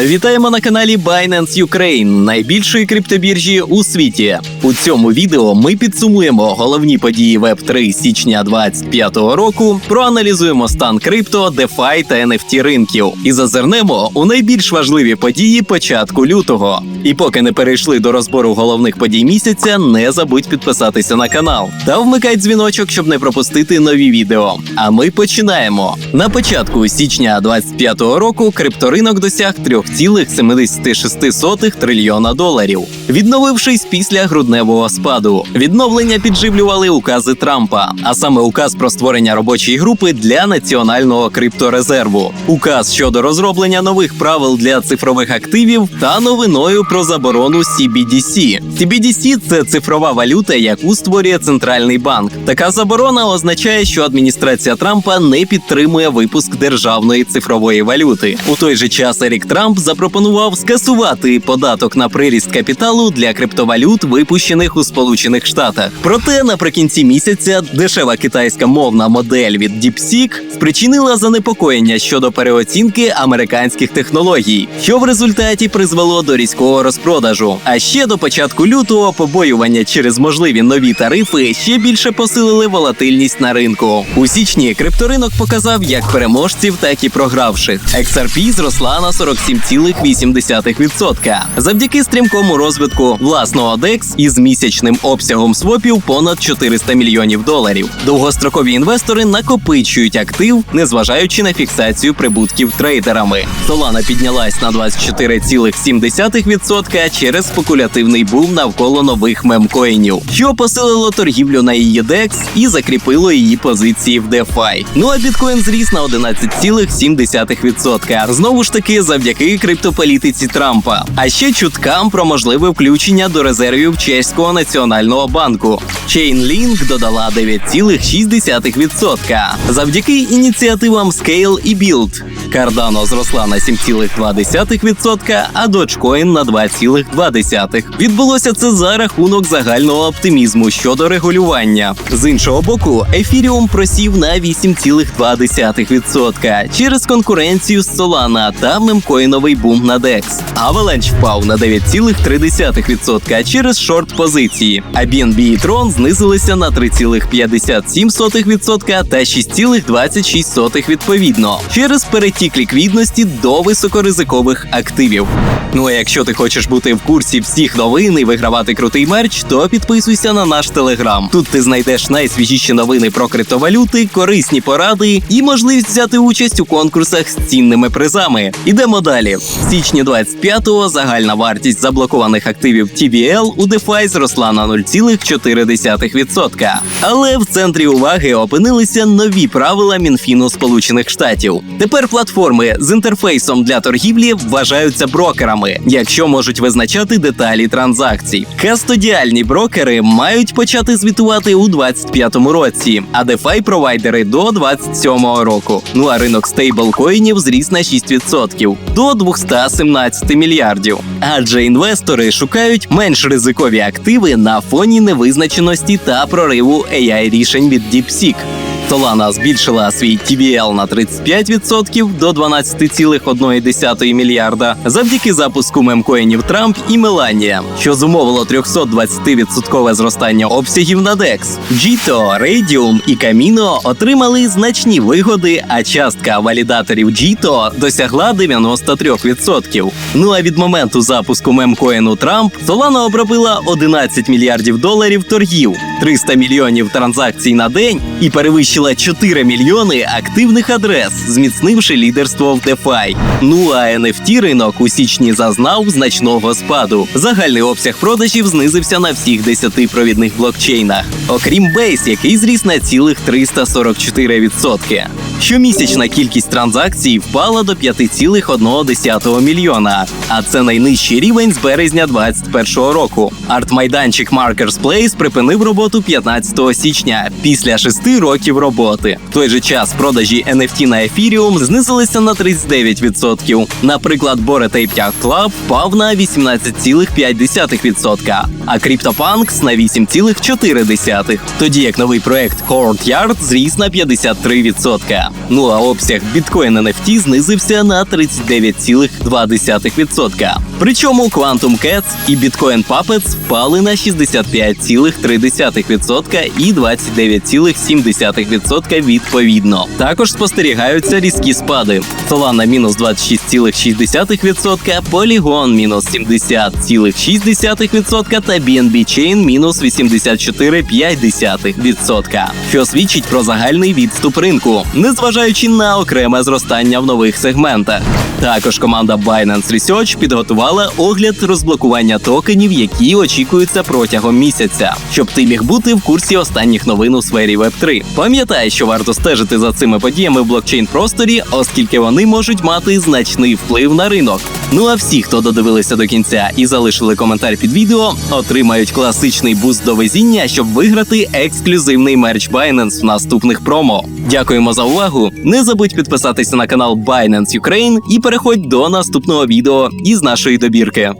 Вітаємо на каналі Binance Ukraine, найбільшої криптобіржі у світі. У цьому відео ми підсумуємо головні події Web3 січня 2025 року, проаналізуємо стан крипто, DeFi та NFT ринків і зазирнемо у найбільш важливі події початку лютого. І поки не перейшли до розбору головних подій місяця, не забудь підписатися на канал та вмикай дзвіночок, щоб не пропустити нові відео. А ми починаємо. На початку січня 2025 року крипторинок досяг 3,76 трильйона доларів, відновившись після грудневого спаду. Відновлення підживлювали укази Трампа, а саме указ про створення робочої групи для національного крипторезерву, указ щодо розроблення нових правил для цифрових активів та новиною про заборону CBDC. CBDC – це цифрова валюта, яку створює центральний банк. Така заборона означає, що адміністрація Трампа не підтримує випуск державної цифрової валюти. У той же час Ерік Трамп запропонував скасувати податок на приріст капіталу для криптовалют, випущених у Сполучених Штатах. Проте наприкінці місяця дешева китайська мовна модель від DeepSeek спричинила занепокоєння щодо переоцінки американських технологій, що в результаті призвело до різкого розпродажу. А ще до початку лютого побоювання через можливі нові тарифи ще більше посилили волатильність на ринку. У січні крипторинок показав як переможців, так і програвших. XRP зросла на 47,8% завдяки стрімкому розвитку власного DEX із місячним обсягом свопів понад 400 мільйонів доларів. Довгострокові інвестори накопичують актив, незважаючи на фіксацію прибутків трейдерами. Solana піднялась на 24,7% через спекулятивний бум навколо нових мемкоїнів, що посилило торгівлю на її DEX і закріпило її позиції в DeFi. Ну а біткоін зріс на 11,7%. Знову ж таки, завдяки криптополітиці Трампа, а ще чуткам про можливе включення до резервів чеського національного банку. Chainlink додала 9,6% завдяки ініціативам Scale і Build. Cardano зросла на 7,2%, а Dogecoin на 2,2%. Відбулося це за рахунок загального оптимізму щодо регулювання. З іншого боку, Ethereum просів на 8,2% через конкуренцію з Solana та мемкоїновий бум на DEX. Avalanche впав на 9,3% через шорт позиції, а BNB і Tron знизилися на 3,57% та 6,26% відповідно через перетік ліквідності до високоризикових активів. Ну а якщо ти хочеш бути в курсі всіх новин і вигравати крутий мерч, то підписуйся на наш телеграм. Тут ти знайдеш найсвіжіші новини про криптовалюти, корисні поради і можливість взяти участь у конкурсах з цінними призами. Ідемо далі. В січні 25-го загальна вартість заблокованих активів TVL у DeFi зросла на 0,4%. Але в центрі уваги опинилися нові правила Мінфіну Сполучених Штатів. Тепер платформи з інтерфейсом для торгівлі вважаються брокерами, якщо можуть визначати деталі транзакцій. Кастодіальні брокери мають почати звітувати у 25-му році, а DeFi провайдери до 27-го року. Ну а ринок стейблкоїнів зріс на 6% до 217 мільярдів. Адже інвестори шукають менш ризикові активи на фоні невизначеності та прориву AI рішень від DeepSeek. Solana збільшила свій TVL на 35% до 12,1 мільярда завдяки запуску мемкоїнів Трамп і Меланія, що зумовило 320% зростання обсягів на DEX. Jito, Radium і Camino отримали значні вигоди, а частка валідаторів Jito досягла 93%. Ну а від моменту запуску мемкоїну Трамп Solana обробила 11 мільярдів доларів торгів, 300 мільйонів транзакцій на день і перевищила 4 мільйони активних адрес, зміцнивши лідерство в DeFi. Ну а NFT ринок у січні зазнав значного спаду. Загальний обсяг продажів знизився на всіх 10 провідних блокчейнах, окрім Base, який зріс на цілих 344%. Щомісячна кількість транзакцій впала до 5,1 мільйона, а це найнижчий рівень з березня 2021 року. Арт-майданчик Markers Place припинив роботу 15 січня після шести років роботи. В той же час продажі NFT на Ethereum знизилися на 39%. Наприклад, Bored Ape Yacht Club впав на 18,5%, а CryptoPunks на 8,4%. Тоді як новий проект Courtyard зріс на 53% життя. Ну а обсяг біткоін NFT знизився на 39,2%. Причому Quantum Cats і Bitcoin Puppets впали на 65,3% і 29,7% відповідно. Також спостерігаються різкі спади. Solana – мінус 26,6%, Polygon – мінус 70,6% та BNB Chain – мінус 84,5%, що свідчить про загальний відступ ринку, незважаючи на окреме зростання в нових сегментах. Також команда Binance Research підготувала огляд розблокування токенів, які очікуються протягом місяця, щоб ти міг бути в курсі останніх новин у сфері Web3. Пам'ятай, що варто стежити за цими подіями в блокчейн просторі, оскільки вони можуть мати значний вплив на ринок. Ну а всі, хто додивилися до кінця і залишили коментар під відео, отримають класичний буст до везіння, щоб виграти ексклюзивний мерч Binance в наступних промо. Дякуємо за увагу. Не забудь підписатися на канал Binance Ukraine і переходь до наступного відео із нашої добірки.